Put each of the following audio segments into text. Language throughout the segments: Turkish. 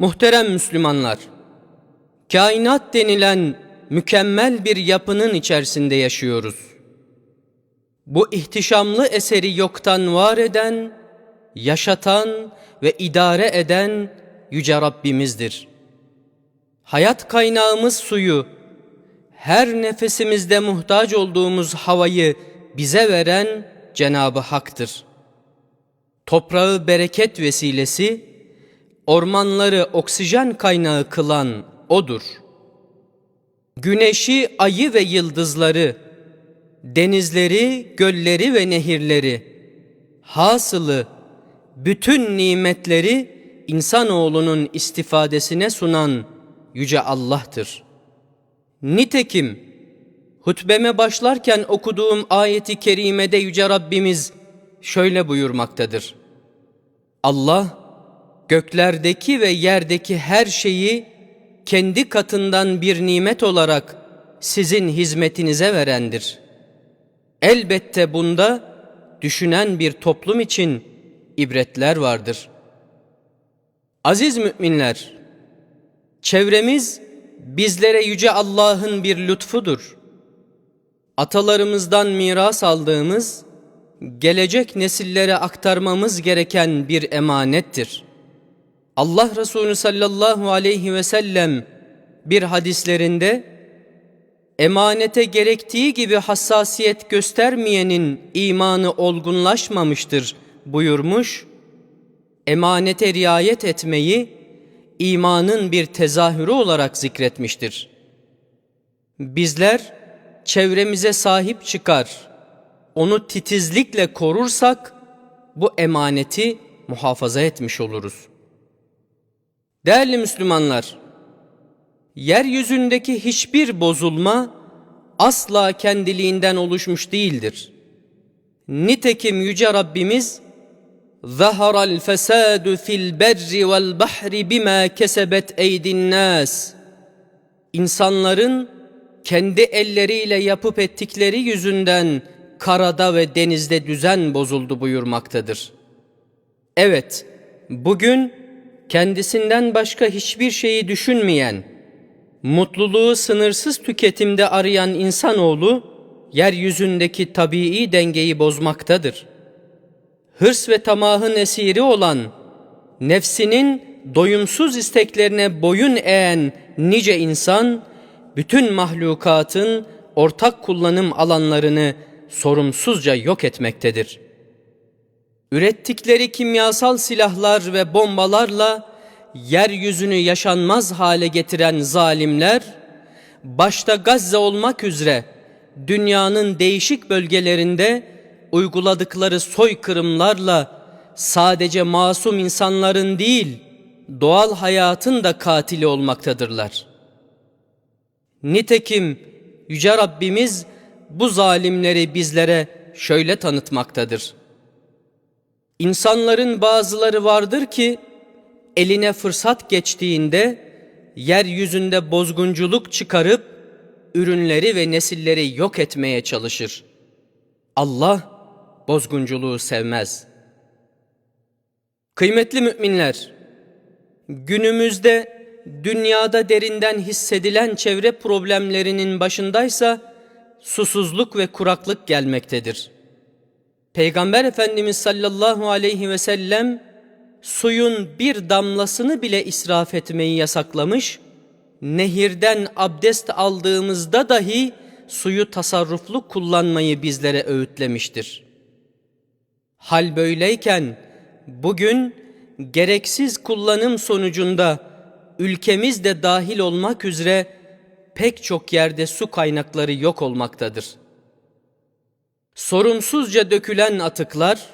Muhterem Müslümanlar, kainat denilen mükemmel bir yapının içerisinde yaşıyoruz. Bu ihtişamlı eseri yoktan var eden, yaşatan ve idare eden Yüce Rabbimizdir. Hayat kaynağımız suyu, her nefesimizde muhtaç olduğumuz havayı bize veren Cenabı Hak'tır. Toprağı bereket vesilesi, ormanları oksijen kaynağı kılan O'dur. Güneşi, ayı ve yıldızları, denizleri, gölleri ve nehirleri, hasılı bütün nimetleri insanoğlunun istifadesine sunan Yüce Allah'tır. Nitekim hutbeme başlarken okuduğum ayeti kerimede Yüce Rabbimiz şöyle buyurmaktadır. Allah göklerdeki ve yerdeki her şeyi kendi katından bir nimet olarak sizin hizmetinize verendir. Elbette bunda düşünen bir toplum için ibretler vardır. Aziz müminler, çevremiz bizlere yüce Allah'ın bir lütfudur. Atalarımızdan miras aldığımız, gelecek nesillere aktarmamız gereken bir emanettir. Allah Resulü sallallahu aleyhi ve sellem bir hadislerinde emanete gerektiği gibi hassasiyet göstermeyenin imanı olgunlaşmamıştır buyurmuş. Emanete riayet etmeyi imanın bir tezahürü olarak zikretmiştir. Bizler çevremize sahip çıkar, onu titizlikle korursak bu emaneti muhafaza etmiş oluruz. Değerli Müslümanlar, yeryüzündeki hiçbir bozulma asla kendiliğinden oluşmuş değildir. Nitekim Yüce Rabbimiz ظهر الفساد في البر والبحر بما كسبت أيدي الناس İnsanların kendi elleriyle yapıp ettikleri yüzünden karada ve denizde düzen bozuldu buyurmaktadır. Evet, bugün kendisinden başka hiçbir şeyi düşünmeyen, mutluluğu sınırsız tüketimde arayan insanoğlu, yeryüzündeki tabii dengeyi bozmaktadır. Hırs ve tamahın esiri olan, nefsinin doyumsuz isteklerine boyun eğen nice insan, bütün mahlukatın ortak kullanım alanlarını sorumsuzca yok etmektedir. Ürettikleri kimyasal silahlar ve bombalarla yeryüzünü yaşanmaz hale getiren zalimler, başta Gazze olmak üzere dünyanın değişik bölgelerinde uyguladıkları soykırımlarla sadece masum insanların değil, doğal hayatın da katili olmaktadırlar. Nitekim Yüce Rabbimiz bu zalimleri bizlere şöyle tanıtmaktadır. İnsanların bazıları vardır ki eline fırsat geçtiğinde yeryüzünde bozgunculuk çıkarıp ürünleri ve nesilleri yok etmeye çalışır. Allah bozgunculuğu sevmez. Kıymetli müminler, günümüzde dünyada derinden hissedilen çevre problemlerinin başındaysa susuzluk ve kuraklık gelmektedir. Peygamber Efendimiz sallallahu aleyhi ve sellem suyun bir damlasını bile israf etmeyi yasaklamış, nehirden abdest aldığımızda dahi suyu tasarruflu kullanmayı bizlere öğütlemiştir. Hal böyleyken bugün gereksiz kullanım sonucunda ülkemiz de dahil olmak üzere pek çok yerde su kaynakları yok olmaktadır. Sorumsuzca dökülen atıklar,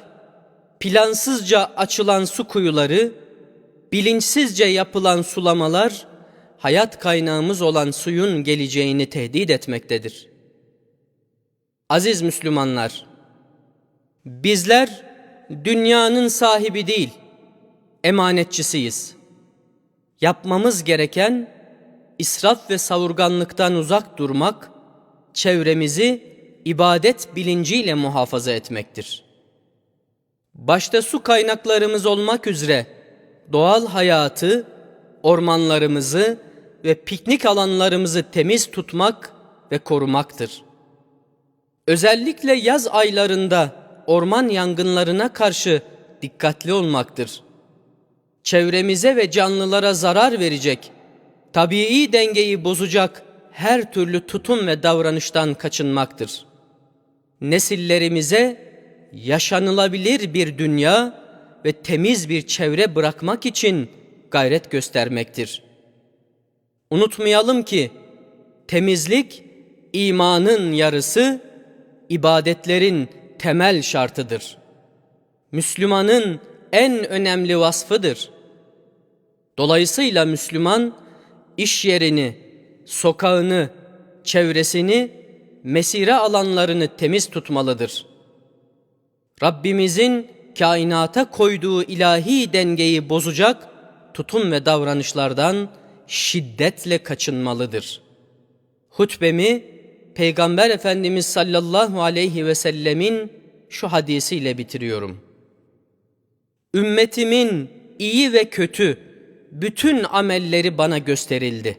plansızca açılan su kuyuları, bilinçsizce yapılan sulamalar, hayat kaynağımız olan suyun geleceğini tehdit etmektedir. Aziz Müslümanlar, bizler dünyanın sahibi değil, emanetçisiyiz. Yapmamız gereken israf ve savurganlıktan uzak durmak, çevremizi ibadet bilinciyle muhafaza etmektir. Başta su kaynaklarımız olmak üzere doğal hayatı ormanlarımızı ve piknik alanlarımızı temiz tutmak ve korumaktır. Özellikle yaz aylarında orman yangınlarına karşı dikkatli olmaktır. Çevremize ve canlılara zarar verecek, tabii dengeyi bozacak her türlü tutum ve davranıştan kaçınmaktır. Nesillerimize yaşanılabilir bir dünya ve temiz bir çevre bırakmak için gayret göstermektir. Unutmayalım ki temizlik imanın yarısı, ibadetlerin temel şartıdır. Müslümanın en önemli vasfıdır. Dolayısıyla Müslüman iş yerini, sokağını, çevresini, mesire alanlarını temiz tutmalıdır. Rabbimizin kainata koyduğu ilahi dengeyi bozacak tutum ve davranışlardan şiddetle kaçınmalıdır. Hutbemi Peygamber Efendimiz sallallahu aleyhi ve sellemin şu hadisiyle bitiriyorum. Ümmetimin iyi ve kötü bütün amelleri bana gösterildi.